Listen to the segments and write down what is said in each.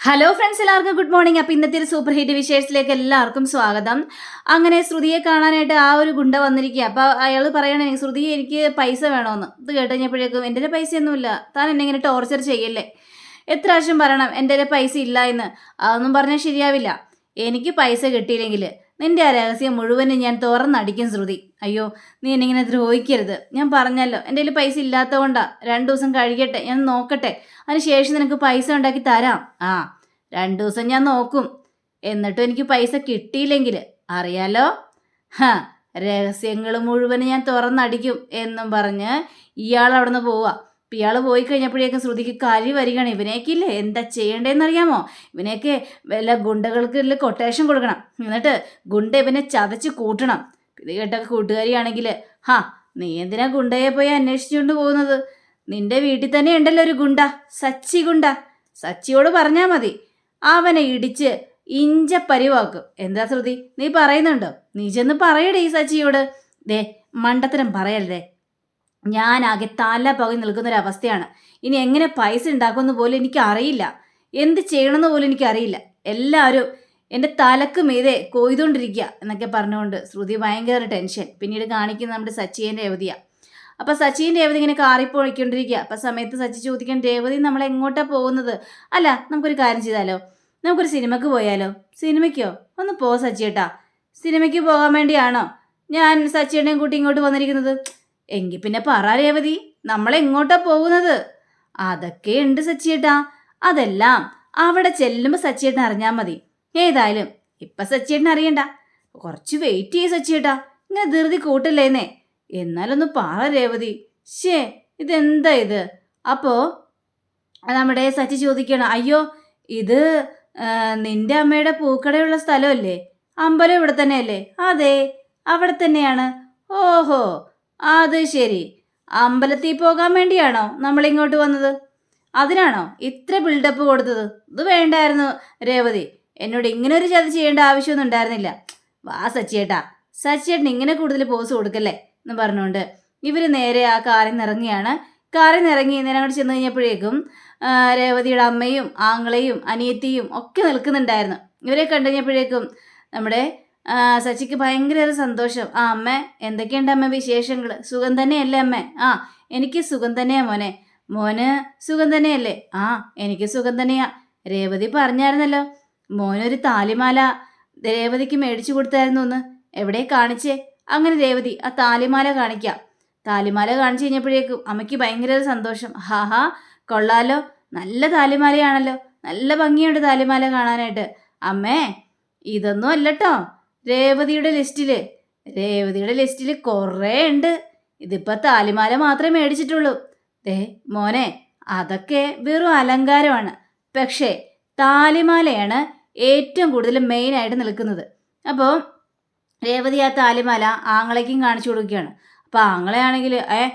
Hello friends എല്ലാവർക്കും good morning appam ഇന്നത്തെ ഒരു സൂപ്പർ ഹിറ്റ് വിശേഷത്തിലേക്ക് എല്ലാവർക്കും സ്വാഗതം. അങ്ങനെ ശ്രുതിയെ കാണാനായിട്ട് ആ ഒരു ഗുണ്ട വന്നിരിക്കുക അപ്പോൾ അയാൾ പറയണേ ശ്രുതി എനിക്ക് പൈസ വേണമെന്ന് ഇത് കേട്ട് കഴിഞ്ഞപ്പോഴേക്കും എന്റെ ഒരു പൈസയൊന്നുമില്ല. താൻ എന്നെ ഇങ്ങനെ ടോർച്ചർ ചെയ്യല്ലേ? എത്ര പ്രാവശ്യം പറയണം എന്റെ ഒരു പൈസ ഇല്ല എന്ന്. അതൊന്നും പറഞ്ഞാൽ ശരിയാവില്ല. എനിക്ക് പൈസ കിട്ടിയില്ലെങ്കിൽ നിന്റെ ആ രഹസ്യം മുഴുവനും ഞാൻ തുറന്നടിക്കും ശ്രുതി. അയ്യോ നീ എന്നിങ്ങനെ ദ്രോഹിക്കരുത്. ഞാൻ പറഞ്ഞല്ലോ എന്റെ കയ്യിൽ പൈസ ഇല്ലാത്തതുകൊണ്ടാ. രണ്ടു ദിവസം കഴിയട്ടെ ഞാൻ നോക്കട്ടെ. അതിനുശേഷം നിനക്ക് പൈസ ഉണ്ടാക്കി തരാം. ആ രണ്ടു ദിവസം ഞാൻ നോക്കും. എന്നിട്ടും എനിക്ക് പൈസ കിട്ടിയില്ലെങ്കിൽ അറിയാലോ? ഹാ രഹസ്യങ്ങൾ മുഴുവനും ഞാൻ തുറന്നടിക്കും എന്നും പറഞ്ഞ് ഇയാൾ അവിടെ നിന്ന് പോവുക അപ്പം ഇയാൾ പോയി കഴിഞ്ഞപ്പോഴേക്കും ശ്രുതിക്ക് കലി വരികയാണ്. ഇവനേക്കില്ലേ എന്താ ചെയ്യേണ്ടതെന്ന് അറിയാമോ ഇവനെയൊക്കെ വല്ല ഗുണ്ടകൾക്ക് കൊട്ടേഷൻ കൊടുക്കണം. എന്നിട്ട് ഗുണ്ട ഇവനെ ചതച്ച് കൂട്ടണം. ഇത് കേട്ട കൂട്ടുകാരിയാണെങ്കിൽ ഹാ നീ എന്തിനാ ഗുണ്ടയെ പോയി അന്വേഷിച്ചുകൊണ്ട് പോകുന്നത്? നിന്റെ വീട്ടിൽ തന്നെ ഉണ്ടല്ലോ ഒരു ഗുണ്ട സച്ചി ഗുണ്ട. സച്ചിയോട് പറഞ്ഞാൽ മതി. അവനെ ഇടിച്ച് ഇഞ്ച പരിവാക്കും. എന്താ ശ്രുതി? നീ പറയുന്നുണ്ടോ? നീ ചെന്ന് പറയടേ ഈ സച്ചിയോട്. ദേ മണ്ടത്തരം പറയരുതേ ഞാനാകെ തല പകി അവസ്ഥയാണ് ഇനി എങ്ങനെ പൈസ ഉണ്ടാക്കുമെന്ന് പോലും എനിക്ക് അറിയില്ല എന്ത് ചെയ്യണമെന്ന് പോലും എനിക്ക് അറിയില്ല എല്ലാവരും എന്റെ തലക്ക് മീതെ കൊയ്തുകൊണ്ടിരിക്കുക എന്നൊക്കെ പറഞ്ഞുകൊണ്ട് ശ്രുതി ഭയങ്കര ടെൻഷൻ. പിന്നീട് കാണിക്കുന്ന നമ്മുടെ സച്ചിന്റെ രേവതിയാണ് അപ്പം സച്ചിൻ രേവതി ഇങ്ങനെ കാറിപ്പോയിക്കൊണ്ടിരിക്കുക. അപ്പം സമയത്ത് സച്ചി ചോദിക്കാൻ രേവതി നമ്മൾ എങ്ങോട്ടാണ് പോകുന്നത്? അല്ല നമുക്കൊരു കാര്യം ചെയ്താലോ? നമുക്കൊരു സിനിമയ്ക്ക് പോയാലോ? സിനിമയ്ക്കോ? ഒന്ന് പോ സച്ചിയേട്ടാ. സിനിമയ്ക്ക് പോകാൻ വേണ്ടിയാണോ? ഞാൻ സച്ചിയേട്ടനെയും കൂട്ടി ഇങ്ങോട്ട് വന്നിരിക്കുന്നത്. എങ്കിൽ പിന്നെ പറ രേവതി നമ്മൾ എങ്ങോട്ടാ പോകുന്നത്? അതൊക്കെ ഉണ്ട് സച്ചിയേട്ടാ. അതെല്ലാം അവിടെ ചെല്ലുമ്പോൾ സച്ചിയേട്ടൻ അറിഞ്ഞാൽ മതി. ഏതായാലും ഇപ്പം സച്ചിയേട്ടൻ അറിയണ്ട. കുറച്ച് വെയിറ്റ് ചെയ്യും സച്ചിയേട്ടാ. ഇങ്ങനെ ധൃതി കൂട്ടല്ലേന്നേ. എന്നാലൊന്ന് പറ രേവതി. ശേ ഇതെന്താ ഇത്? അപ്പോ നമ്മുടെ സച്ചി ചോദിക്കണം അയ്യോ ഇത് നിന്റെ അമ്മയുടെ പൂക്കടയുള്ള സ്ഥലമല്ലേ? അമ്പലം ഇവിടെ തന്നെയല്ലേ? അതെ അവിടെ തന്നെയാണ്. ഓഹോ അത് ശരി. അമ്പലത്തിൽ പോകാൻ വേണ്ടിയാണോ നമ്മൾ ഇങ്ങോട്ട് വന്നത്? അതിനാണോ ഇത്ര ബിൽഡപ്പ് കൊടുത്തത്? ഇത് വേണ്ടായിരുന്നു രേവതി. എന്നോട് ഇങ്ങനെ ഒരു ചതി ചെയ്യേണ്ട ആവശ്യമൊന്നും ഉണ്ടായിരുന്നില്ല. വാ സച്ചിയേട്ടാ. സച്ചിയേട്ടൻ ഇങ്ങനെ കൂടുതൽ പോസ് കൊടുക്കല്ലേ എന്ന് പറഞ്ഞുകൊണ്ട് ഇവർ നേരെ ആ കാറിൽ നിറങ്ങിയാണ് കാറിൽ നിറങ്ങി നേരെ അങ്ങോട്ട് ചെന്ന് കഴിഞ്ഞപ്പോഴേക്കും രേവതിയുടെ അമ്മയും ആങ്ങളെയും അനിയത്തിയും ഒക്കെ നിൽക്കുന്നുണ്ടായിരുന്നു. ഇവരെ കണ്ടു കഴിഞ്ഞപ്പോഴേക്കും നമ്മുടെ സച്ചിക്ക് ഭയങ്കര ഒരു സന്തോഷം. ആ അമ്മ എന്തൊക്കെയുണ്ട് അമ്മ വിശേഷങ്ങൾ സുഖം തന്നെയല്ലേ അമ്മ? ആ എനിക്ക് സുഖം തന്നെയാ മോനെ. മോന് സുഖം തന്നെയല്ലേ? ആ എനിക്ക് സുഖം തന്നെയാ. രേവതി പറഞ്ഞായിരുന്നല്ലോ മോനൊരു താലിമാല രേവതിക്ക് മേടിച്ചു കൊടുത്തായിരുന്നു ഒന്ന് എവിടെ കാണിച്ചേ? അങ്ങനെ രേവതി ആ താലിമാല കാണിക്കാം. താലിമാല കാണിച്ചു കഴിഞ്ഞപ്പോഴേക്കും അമ്മയ്ക്ക് ഭയങ്കര സന്തോഷം. ഹാഹാ കൊള്ളാലോ. നല്ല താലിമാലയാണല്ലോ. നല്ല ഭംഗിയുണ്ട് താലിമാല കാണാനായിട്ട്. അമ്മേ ഇതൊന്നും അല്ലട്ടോ രേവതിയുടെ ലിസ്റ്റിൽ. രേവതിയുടെ ലിസ്റ്റിൽ കുറേ ഉണ്ട്. ഇതിപ്പോ താലിമാല മാത്രമേ മേടിച്ചിട്ടുള്ളൂ. ദേ മോനെ അതൊക്കെ വെറും അലങ്കാരമാണ്. പക്ഷേ താലിമാലയാണ് ഏറ്റവും കൂടുതൽ മെയിനായിട്ട് നിൽക്കുന്നത്. അപ്പോൾ രേവതി ആ താലിമാല ആങ്ങളേക്കും കാണിച്ചു കൊടുക്കുകയാണ്. അപ്പോൾ ആങ്ങളെയാണെങ്കിൽ ഏ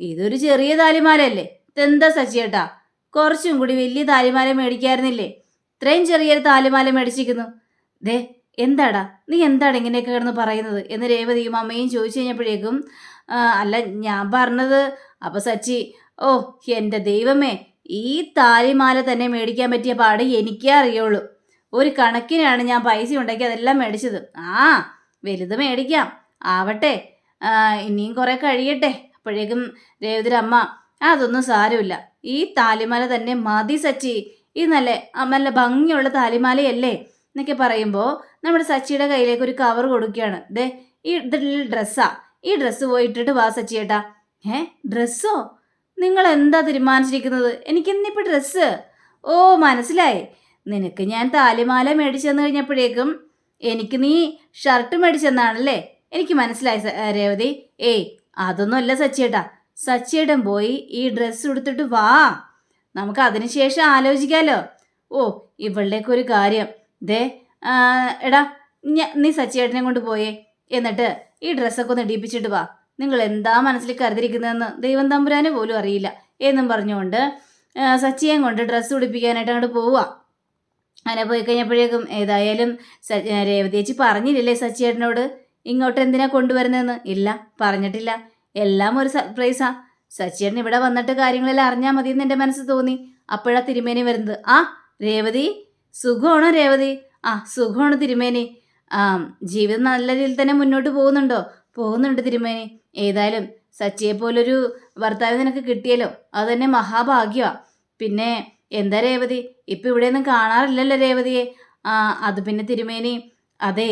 ഇതൊരു ചെറിയ താലിമാലയല്ലേ? ഇതെന്താ സച്ചിയേട്ടാ കുറച്ചും കൂടി വലിയ താലിമാല മേടിക്കായിരുന്നില്ലേ? ഇത്രയും ചെറിയൊരു താലിമാല മേടിച്ചിരിക്കുന്നു. ദേ എന്താടാ? നീ എന്താണ് ഇങ്ങനെയൊക്കെ കിടന്ന് പറയുന്നത്? എന്ന് രേവതിയും അമ്മയും ചോദിച്ചു കഴിഞ്ഞപ്പോഴേക്കും അല്ല ഞാൻ പറഞ്ഞത് അപ്പോൾ സച്ചി ഓ എന്റെ ദൈവമേ ഈ താലിമാല തന്നെ മേടിക്കാൻ പറ്റിയ പാട് എനിക്കേ അറിയുള്ളൂ. ഒരു കണക്കിനാണ് ഞാൻ പൈസ ഉണ്ടാക്കി അതെല്ലാം മേടിച്ചത്. ആ വലുത് മേടിക്കാം. ആവട്ടെ. ഇനിയും കുറേ കഴിയട്ടെ. അപ്പോഴേക്കും രേവതിയുടെ അമ്മ അതൊന്നും സാരമില്ല. ഈ താലിമാല തന്നെ മതി സച്ചി. ഇത് നല്ല നല്ല ഭംഗിയുള്ള താലിമാലയല്ലേ? എന്നൊക്കെ പറയുമ്പോൾ നമ്മുടെ സച്ചിയുടെ കയ്യിലേക്ക് ഒരു കവർ കൊടുക്കുകയാണ്. ദേ ഈ ഇതിൽ ഡ്രസ്സാ ഈ ഡ്രസ്സ് പോയി ഇട്ടിട്ട് വാ സച്ചിയേട്ടാ ഏ ഡ്രസ്സോ നിങ്ങൾ എന്താ തീരുമാനിച്ചിരിക്കുന്നത്? എനിക്കെന്നിപ്പോൾ ഡ്രസ്സ് ഓ മനസ്സിലായി. നിനക്ക് ഞാൻ താലിമാല മേടിച്ചെന്ന് കഴിഞ്ഞപ്പോഴേക്കും എനിക്ക് നീ ഷർട്ട് മേടിച്ചെന്നാണല്ലേ എനിക്ക് മനസ്സിലായി രേവതി. ഏയ് അതൊന്നും അല്ല സച്ചിയേട്ടാ സച്ചിയേട്ടൻ പോയി ഈ ഡ്രസ്സ് എടുത്തിട്ട് വാ. നമുക്ക് അതിനുശേഷം ആലോചിക്കാലോ. ഓ ഇവളുടെയൊക്കെ ഒരു കാര്യം. ദേ എടാ നീ സച്ചിയേട്ടനെ കൊണ്ട് പോയേ. എന്നിട്ട് ഈ ഡ്രസ്സൊക്കെ ഒന്ന് ഇടിപ്പിച്ചിട്ട് വാ. നിങ്ങൾ എന്താ മനസ്സിൽ കരുതിരിക്കുന്നതെന്ന് ദൈവം തമ്പുരാന് പോലും അറിയില്ല. എന്നും പറഞ്ഞുകൊണ്ട് സച്ചിയെ കൊണ്ട് ഡ്രസ്സ് ഉടിപ്പിക്കാനായിട്ട് അങ്ങോട്ട് പോവുക അങ്ങനെ പോയി കഴിഞ്ഞപ്പോഴേക്കും ഏതായാലും രേവതി ചേച്ചി പറഞ്ഞില്ലല്ലേ സച്ചിയേട്ടനോട്? ഇങ്ങോട്ട് എന്തിനാ കൊണ്ടുവരുന്നതെന്ന്? ഇല്ല പറഞ്ഞിട്ടില്ല. എല്ലാം ഒരു സർപ്രൈസാ സച്ചിയേട്ടൻ ഇവിടെ വന്നിട്ട് കാര്യങ്ങളെല്ലാം അറിഞ്ഞാൽ മതി എന്ന് എന്റെ മനസ്സ് തോന്നി. അപ്പോഴാ തിരുമേനി വരുന്നത്. ആ രേവതി? സുഖമാണോ രേവതി? ആ സുഖമാണ് തിരുമേനി. ആ ജീവിതം നല്ല രീതിയിൽ തന്നെ മുന്നോട്ട് പോകുന്നുണ്ടോ? പോകുന്നുണ്ട് തിരുമേനി. ഏതായാലും സച്ചിയെ പോലൊരു ഭർത്താവ് നിനക്ക് കിട്ടിയല്ലോ. അത് തന്നെ മഹാഭാഗ്യമാണ് പിന്നെ എന്താ രേവതി? ഇപ്പം ഇവിടെയൊന്നും കാണാറില്ലല്ലോ രേവതിയെ. ആ അത് പിന്നെ തിരുമേനി അതെ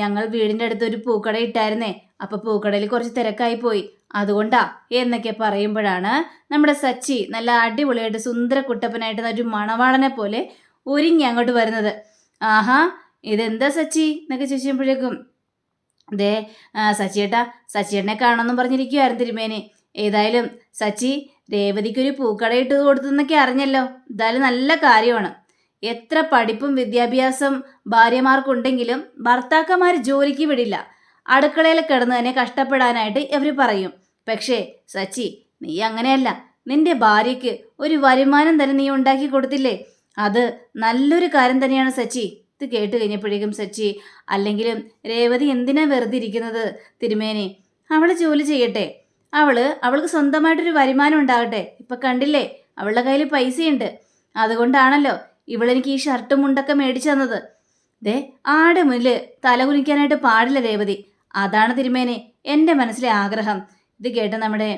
ഞങ്ങൾ വീടിന്റെ അടുത്ത് ഒരു പൂക്കട ഇട്ടായിരുന്നേ. അപ്പോൾ പൂക്കടയിൽ കുറച്ച് തിരക്കായി പോയി. അതുകൊണ്ടാ എന്നൊക്കെ പറയുമ്പോഴാണ് നമ്മുടെ സച്ചി നല്ല അടിപൊളിയായിട്ട് സുന്ദര കുട്ടപ്പനായിട്ട് ഒരു മണവാളനെ പോലെ ഒരുങ്ങി അങ്ങോട്ട് വരുന്നത്. ആഹാ ഇതെന്താ സച്ചി? എന്നൊക്കെ ചോദിച്ചപ്പോഴേക്കും ദേ സച്ചിയേട്ടാ സച്ചിയേട്ടനെ കാണണമെന്നും പറഞ്ഞിരിക്കുവായിരുന്നു തിരുമേനി. ഏതായാലും സച്ചി രേവതിക്കൊരു പൂക്കട ഇട്ട് കൊടുത്തെന്നൊക്കെ അറിഞ്ഞല്ലോ. എന്തായാലും നല്ല കാര്യമാണ്. എത്ര പഠിപ്പും വിദ്യാഭ്യാസം ഭാര്യമാർക്കുണ്ടെങ്കിലും ഭർത്താക്കന്മാർ ജോലിക്ക് വിടില്ല. അടുക്കളയിൽ കിടന്ന് തന്നെ കഷ്ടപ്പെടാനായിട്ട് ഇവർ പറയും. പക്ഷേ സച്ചി നീ അങ്ങനെയല്ല. നിന്റെ ഭാര്യയ്ക്ക് ഒരു വരുമാനം തന്നെ നീ ഉണ്ടാക്കി കൊടുത്തില്ലേ? അത് നല്ലൊരു കാര്യം തന്നെയാണ് സച്ചി. ഇത് കേട്ട് കഴിഞ്ഞപ്പോഴേക്കും സച്ചി അല്ലെങ്കിലും രേവതി എന്തിനാ വെറുതെ ഇരിക്കുന്നത് തിരുമേനി? അവൾ ജോലി ചെയ്യട്ടെ. അവൾ അവൾക്ക് സ്വന്തമായിട്ടൊരു വരുമാനം ഉണ്ടാകട്ടെ. ഇപ്പൊ കണ്ടില്ലേ? അവളുടെ കയ്യിൽ പൈസയുണ്ട്. അതുകൊണ്ടാണല്ലോ ഇവളെനിക്ക് ഈ ഷർട്ടും മുണ്ടൊക്കെ മേടിച്ചു തന്നത്. ദേ ആടെ മുന്നിൽ തല കുനിക്കാനായിട്ട് പാടില്ല രേവതി. അതാണ് തിരുമേനി എന്റെ മനസ്സിലെ ആഗ്രഹം. ഇത് കേട്ട് നമ്മുടെ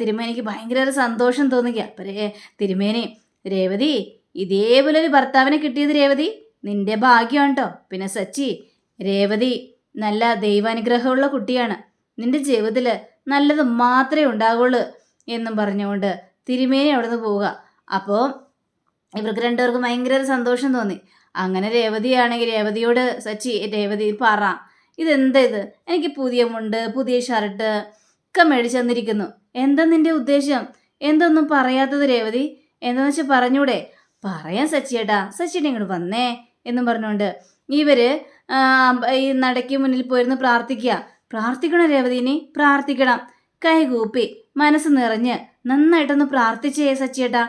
തിരുമേനിക്ക് ഭയങ്കര സന്തോഷം തോന്നുക അപ്പം തിരുമേനി രേവതി ഇതേപോലെ ഒരു ഭർത്താവിനെ കിട്ടിയത് രേവതി നിന്റെ ഭാഗ്യമാണ് കേട്ടോ പിന്നെ സച്ചി രേവതി നല്ല ദൈവാനുഗ്രഹമുള്ള കുട്ടിയാണ്. നിന്റെ ജീവിതത്തിൽ നല്ലത് മാത്രമേ ഉണ്ടാവുള്ളൂ എന്നും പറഞ്ഞുകൊണ്ട് തിരുമേനി അവിടെ നിന്ന് പോവുക. അപ്പോൾ ഇവർക്ക് രണ്ടുപേർക്കും ഭയങ്കര സന്തോഷം തോന്നി. അങ്ങനെ രേവതിയാണെങ്കിൽ രേവതിയോട് സച്ചി രേവതി പറ. ഇതെന്താ ഇത്? എനിക്ക് പുതിയ മുണ്ട് പുതിയ ഷർട്ട് ഒക്കെ മേടിച്ചു തന്നിരിക്കുന്നു. എന്താ നിന്റെ ഉദ്ദേശം? എന്തൊന്നും പറയാത്തത് രേവതി? എന്താണെന്ന് വെച്ചാൽ പറഞ്ഞൂടെ. പറയാൻ സച്ചിയേട്ടാ സച്ചിയുടെ ഇങ്ങോട്ട് വന്നേ എന്നും പറഞ്ഞുകൊണ്ട് ഇവർ ഈ നടയ്ക്ക് മുന്നിൽ പോയിരുന്ന് പ്രാർത്ഥിക്കുക പ്രാർത്ഥിക്കണം രേവതിനി പ്രാർത്ഥിക്കണം. കൈകൂപ്പി മനസ്സ് നിറഞ്ഞ് നന്നായിട്ടൊന്ന് പ്രാർത്ഥിച്ചേ സച്ചിയേട്ടാ.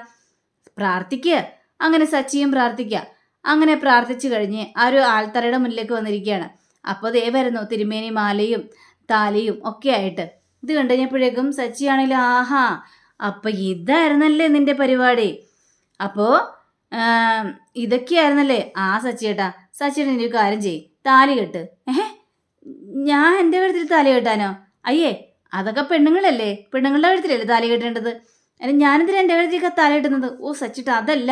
പ്രാർത്ഥിക്കുക അങ്ങനെ സച്ചിയും പ്രാർത്ഥിക്കുക അങ്ങനെ പ്രാർത്ഥിച്ചു കഴിഞ്ഞ് ആ ഒരു ആൾത്തറയുടെ മുന്നിലേക്ക് വന്നിരിക്കുകയാണ് അപ്പോൾ ദേ വരുന്നു തിരുമേനി മാലയും താലിയും ഒക്കെ ആയിട്ട്. ഇത് കണ്ടു കഴിഞ്ഞപ്പോഴേക്കും സച്ചിയാണെങ്കിൽ ആഹാ അപ്പം ഇതായിരുന്നല്ലേ നിന്റെ പരിപാടി. അപ്പോൾ ഇതൊക്കെയായിരുന്നല്ലേ? ആ സച്ചിയേട്ടാ. സച്ചിയേട്ടൻ ഒരു കാര്യം ചെയ് താലി കെട്ട്. ഏഹ്? ഞാൻ എന്റെ കഴുത്തിൽ താലി കെട്ടാനോ? അയ്യേ അതൊക്കെ പെണ്ണുങ്ങളല്ലേ? പെണ്ണുങ്ങളുടെ കഴുത്തിലല്ലേ താലി കെട്ടേണ്ടത്? അല്ല ഞാനെന്തിനാ എന്റെ കഴുത്തിലേക്ക് താലി കെട്ടുന്നത്? ഓ സച്ചിട്ട് അതല്ല.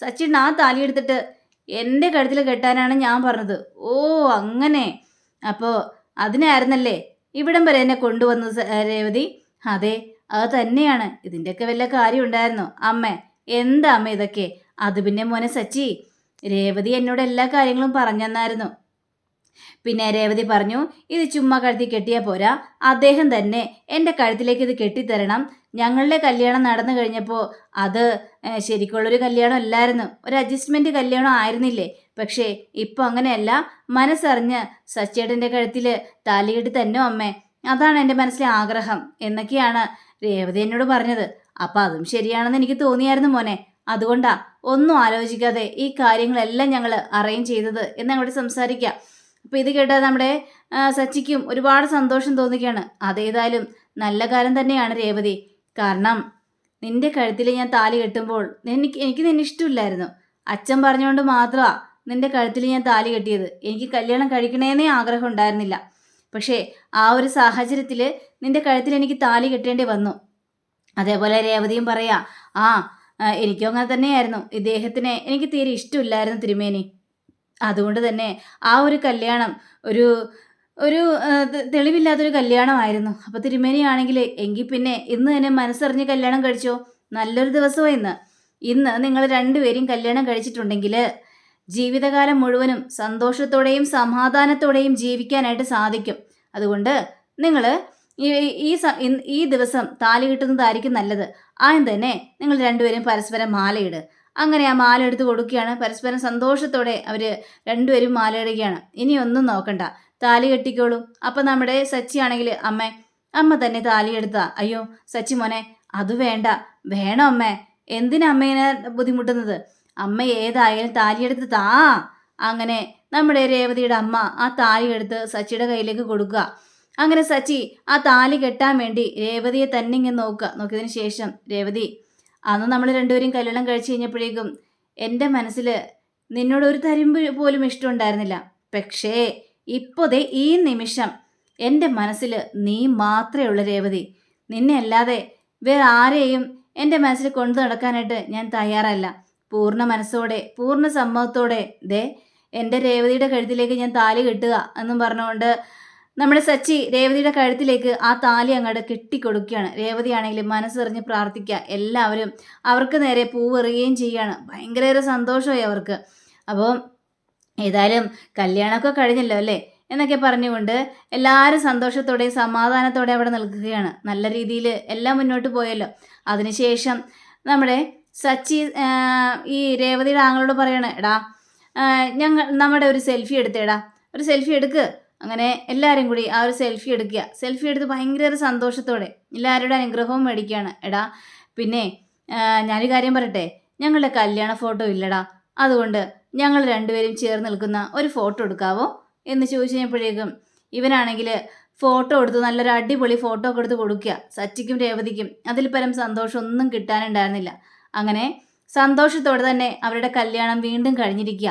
സച്ചിട്ട് ആ താലി എടുത്തിട്ട് എന്റെ കഴുത്തിൽ കെട്ടാനാണ് ഞാൻ പറഞ്ഞത്. ഓ അങ്ങനെ. അപ്പോൾ അതിനായിരുന്നല്ലേ ഇവിടം വരെ എന്നെ കൊണ്ടുവന്നത് രേവതി? അതെ അത് തന്നെയാണ്. ഇതിന്റെയൊക്കെ വല്ല കാര്യം ഉണ്ടായിരുന്നോ? അമ്മ എന്താ അമ്മ ഇതൊക്കെ? അത് പിന്നെ മോനെ സച്ചി രേവതി എന്നോട് എല്ലാ കാര്യങ്ങളും പറഞ്ഞെന്നായിരുന്നു. പിന്നെ രേവതി പറഞ്ഞു ഇത് ചുമ്മാ കഴുത്തി കെട്ടിയാൽ പോരാ അദ്ദേഹം തന്നെ എന്റെ കഴുത്തിലേക്ക് ഇത് കെട്ടിത്തരണം. ഞങ്ങളുടെ കല്യാണം നടന്നു കഴിഞ്ഞപ്പോൾ അത് ശരിക്കുള്ളൊരു കല്യാണം അല്ലായിരുന്നു. ഒരു അഡ്ജസ്റ്റ്മെന്റ് കല്യാണം ആയിരുന്നില്ലേ? പക്ഷേ ഇപ്പോൾ അങ്ങനെയല്ല. മനസ്സറിഞ്ഞ് സച്ചേട്ടന്റെ കഴുത്തിൽ താലികെട്ടി തന്നെ അമ്മേ? അതാണ് എന്റെ മനസ്സിലെ ആഗ്രഹം എന്നൊക്കെയാണ് രേവതി എന്നോട് പറഞ്ഞത്. അപ്പം അതും ശരിയാണെന്ന് എനിക്ക് തോന്നിയായിരുന്നു മോനെ. അതുകൊണ്ടാ ഒന്നും ആലോചിക്കാതെ ഈ കാര്യങ്ങളെല്ലാം ഞങ്ങൾ അറേഞ്ച് ചെയ്തത് എന്ന് അങ്ങോട്ട് സംസാരിക്കാം. അപ്പോൾ ഇത് കേട്ടാൽ നമ്മുടെ സച്ചിക്കും ഒരുപാട് സന്തോഷം തോന്നിക്കുകയാണ് അതേതായാലും നല്ല കാര്യം തന്നെയാണ് രേവതി. കാരണം നിന്റെ കഴുത്തിൽ ഞാൻ താലി കെട്ടുമ്പോൾ എനിക്ക് എനിക്ക് നിന്നെ ഇഷ്ടമില്ലായിരുന്നു. അച്ഛൻ പറഞ്ഞുകൊണ്ട് മാത്രമാണ് നിന്റെ കഴുത്തിൽ ഞാൻ താലി കെട്ടിയത്. എനിക്ക് കല്യാണം കഴിക്കണേന്നേ ആഗ്രഹം ഉണ്ടായിരുന്നില്ല. പക്ഷേ ആ ഒരു സാഹചര്യത്തിൽ നിന്റെ കഴുത്തിൽ എനിക്ക് താലി കെട്ടേണ്ടി വന്നു. അതേപോലെ രേവതിയും പറയാ ആ ആ, എനിക്കും അങ്ങനെ തന്നെയായിരുന്നു. ഇദ്ദേഹത്തിനെ എനിക്ക് തീരെ ഇഷ്ടമില്ലായിരുന്നു തിരുമേനി. അതുകൊണ്ട് തന്നെ ആ ഒരു കല്യാണം ഒരു ഒരു തെളിവില്ലാത്തൊരു കല്യാണമായിരുന്നു. അപ്പോൾ തിരുമേനിയാണെങ്കിൽ എങ്കിൽ പിന്നെ ഇന്ന് തന്നെ മനസ്സറിഞ്ഞ് കല്യാണം കഴിച്ചോ? നല്ലൊരു ദിവസമോ ഇന്ന്. ഇന്ന് നിങ്ങൾ രണ്ടുപേരും കല്യാണം കഴിച്ചിട്ടുണ്ടെങ്കിൽ ജീവിതകാലം മുഴുവനും സന്തോഷത്തോടെയും സമാധാനത്തോടെയും ജീവിക്കാനായിട്ട് സാധിക്കും. അതുകൊണ്ട് നിങ്ങൾ ഈ ഈ ദിവസം താലി കിട്ടുന്നതായിരിക്കും നല്ലത്. ആദ്യം തന്നെ നിങ്ങൾ രണ്ടുപേരും പരസ്പരം മാലയിട്. അങ്ങനെ ആ മാല എടുത്ത് കൊടുക്കുകയാണ്. പരസ്പരം സന്തോഷത്തോടെ അവർ രണ്ടുപേരും മാലയിടുകയാണ്. ഇനി ഒന്നും നോക്കണ്ട. താലി കെട്ടിക്കോളൂ. അപ്പം നമ്മുടെ സച്ചി അമ്മ അമ്മ തന്നെ താലി എടുത്താ അയ്യോ സച്ചി മോനെ അത് വേണ്ട. വേണം അമ്മേ? എന്തിനാ അമ്മേനെ ബുദ്ധിമുട്ടുന്നത്? അമ്മ ഏതായാലും താലിയെടുത്ത് താ അങ്ങനെ നമ്മുടെ രേവതിയുടെ അമ്മ ആ താലി എടുത്ത് സച്ചിയുടെ കയ്യിലേക്ക് കൊടുക്കുക. അങ്ങനെ സച്ചി ആ താലി കെട്ടാൻ വേണ്ടി രേവതിയെ തന്നെ ഇങ്ങനെ നോക്കുക. നോക്കിയതിന് ശേഷം രേവതി അന്ന് നമ്മൾ രണ്ടുപേരും കല്യാണം കഴിച്ചു കഴിഞ്ഞപ്പോഴേക്കും എന്റെ മനസ്സിൽ നിന്നോട് ഒരു തരിമ്പ് പോലും ഇഷ്ടമുണ്ടായിരുന്നില്ല. പക്ഷേ ഇപ്പോതേ ഈ നിമിഷം എന്റെ മനസ്സിൽ നീ മാത്രമേ ഉള്ളൂ രേവതി. നിന്നെ അല്ലാതെ വേറെ ആരെയും എന്റെ മനസ്സിൽ കൊണ്ടു നടക്കാനായിട്ട് ഞാൻ തയ്യാറല്ല. പൂർണ മനസ്സോടെ പൂർണ സമ്മതത്തോടെ ദേ എന്റെ രേവതിയുടെ കഴുത്തിലേക്ക് ഞാൻ താലി കെട്ടുക എന്നും പറഞ്ഞുകൊണ്ട് നമ്മുടെ സച്ചി രേവതിയുടെ കഴുത്തിലേക്ക് ആ താലി അങ്ങോട്ട് കെട്ടിക്കൊടുക്കുകയാണ്. രേവതിയാണെങ്കിൽ മനസ്സെറിഞ്ഞ് പ്രാർത്ഥിക്കുക. എല്ലാവരും അവർക്ക് നേരെ പൂവെറിയുകയും ചെയ്യുകയാണ്. ഭയങ്കര സന്തോഷമായി അവർക്ക്. അപ്പോൾ ഏതായാലും കല്യാണമൊക്കെ കഴിഞ്ഞല്ലോ അല്ലേ? എന്നൊക്കെ പറഞ്ഞുകൊണ്ട് എല്ലാവരും സന്തോഷത്തോടെയും സമാധാനത്തോടെ അവിടെ നിൽക്കുകയാണ്. നല്ല രീതിയിൽ എല്ലാം മുന്നോട്ട് പോയല്ലോ. അതിനുശേഷം നമ്മുടെ സച്ചി ഈ രേവതിയുടെ ആങ്ങളോട് പറയണേ എടാ ഞങ്ങൾ നമ്മുടെ ഒരു സെൽഫി എടുത്തേടാ. ഒരു സെൽഫി എടുക്ക്. അങ്ങനെ എല്ലാവരും കൂടി ആ ഒരു സെൽഫി എടുക്കുക. സെൽഫി എടുത്ത് ഭയങ്കര സന്തോഷത്തോടെ എല്ലാവരുടെ അനുഗ്രഹവും മേടിക്കുകയാണ്. എടാ പിന്നെ ഞാനൊരു കാര്യം പറയട്ടെ? ഞങ്ങളുടെ കല്യാണ ഫോട്ടോ ഇല്ലടാ. അതുകൊണ്ട് ഞങ്ങൾ രണ്ടുപേരും ചേർന്ന് നിൽക്കുന്ന ഒരു ഫോട്ടോ എടുക്കാവോ? എന്ന് ചോദിച്ചു കഴിഞ്ഞപ്പോഴേക്കും ഇവനാണെങ്കിൽ ഫോട്ടോ എടുത്ത് നല്ലൊരു അടിപൊളി ഫോട്ടോ ഒക്കെ എടുത്ത് കൊടുക്കുക. സച്ചിക്കും രേവതിക്കും അതിൽ പരം സന്തോഷം ഒന്നും കിട്ടാനുണ്ടായിരുന്നില്ല. അങ്ങനെ സന്തോഷത്തോടെ തന്നെ അവരുടെ കല്യാണം വീണ്ടും കഴിഞ്ഞിരിക്കുക.